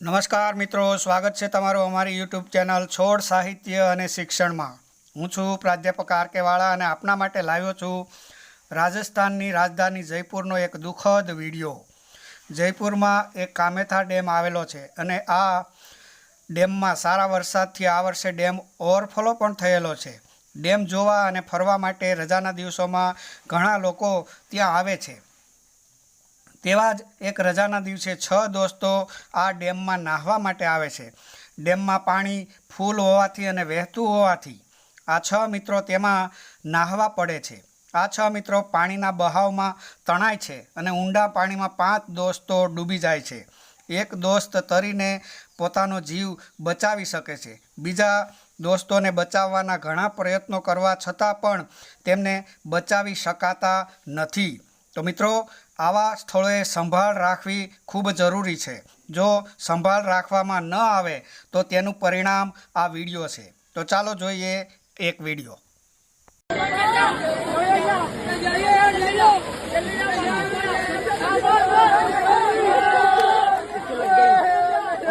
નમસ્કાર મિત્રો, સ્વાગત છે તમારું અમારી યુટ્યુબ ચેનલ છોડ સાહિત્ય અને શિક્ષણમાં. હું છું પ્રાધ્યાપક આર કે વાળા અને આપના માટે લાવ્યો છું રાજસ્થાનની રાજધાની જયપુરનો એક દુઃખદ વીડિયો. જયપુરમાં એક કામેથા ડેમ આવેલો છે અને આ ડેમમાં સારા વરસાદથી આ વર્ષે ડેમ ઓવરફ્લો પણ થયેલો છે. ડેમ જોવા અને ફરવા માટે રજાના દિવસોમાં ઘણા લોકો ત્યાં આવે છે. તેવા જ એક રજાના દિવસે છ દોસ્તો આ ડેમમાં નાહવા માટે આવે છે. ડેમમાં પાણી ફૂલ હોવાથી અને વહેતું હોવાથી આ છ મિત્રો તેમાં નાહવા પડે છે. આ છ મિત્રો પાણીના બહાવમાં તણાય છે અને ઊંડા પાણીમાં પાંચ દોસ્તો ડૂબી જાય છે. એક દોસ્ત તરીને પોતાનો જીવ બચાવી શકે છે. બીજા દોસ્તોને બચાવવાના ઘણા પ્રયત્નો કરવા છતાં પણ તેમને બચાવી શકાતા નથી. તો મિત્રો આવા સ્થળોએ સંભાળ રાખવી ખૂબ જરૂરી છે જો સંભાળ રાખવામાં ન આવે તો તેનું પરિણામ આ વિડીયો છે તો ચાલો જોઈએ એક વિડીયો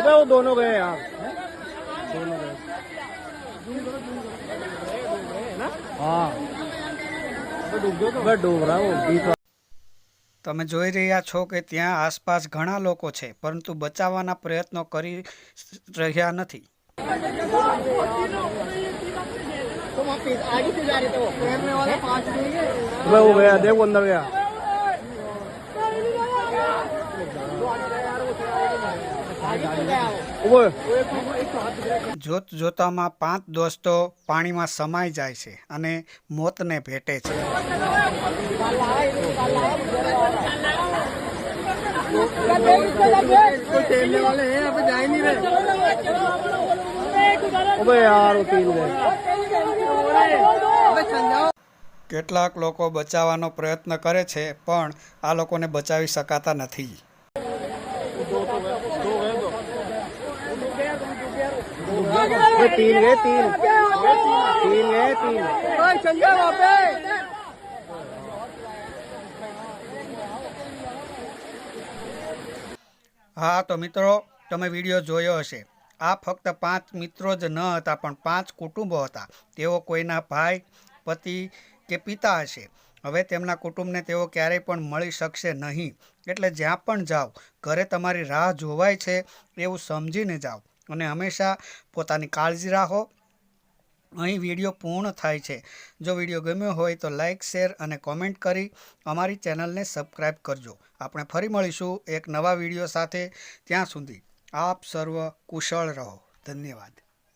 अबे वो दोनों गए यार दोनों गए हाँ अबे डूब गया तो अबे डूब रहा है वो बीच તમે જોઈ રહ્યા છો કે ત્યાં આસપાસ ઘણા લોકો છે, પરંતુ બચાવવાના પ્રયત્નો કરી રહ્યા નથી. જોત જોતામાં પાંચ દોસ્તો પાણીમાં સમાઈ જાય છે અને મોતને ભેટે છે. कोई तैरने वाले हैं अबे जा ही नहीं रहे अबे यार वो तीन गए अबे चल जाओ કેટલાક લોકો બચાવવાનો પ્રયત્ન કરે છે પણ આ લોકોને બચાવી શકાતા નથી अबे तीन गए तीन तीन गए तीन હા, તો મિત્રો, તમે વીડિયો જોયો હશે. આ ફક્ત પાંચ મિત્રો જ ન હતા, પણ પાંચ કુટુંબો હતા. તેઓ કોઈના ભાઈ, પતિ કે પિતા હશે. હવે તેમના કુટુંબને તેઓ ક્યારેય પણ મળી શકશે નહીં. એટલે જ્યાં પણ જાઓ, ઘરે તમારી રાહ જોવાય છે, એવું સમજીને જાઓ. અને હંમેશા પોતાની કાળજી રાખો. અહીં વીડિયો પૂર્ણ થાય છે. જો વીડિયો ગમ્યો હોય તો લાઇક શેર અને કોમેન્ટ કરી અમારી ચેનલને સબસ્ક્રાઈબ કરજો. આપણે ફરી મળીશું એક નવા વીડિયો સાથે. ત્યાં સુધી આપ સર્વ કુશળ રહો. ધન્યવાદ.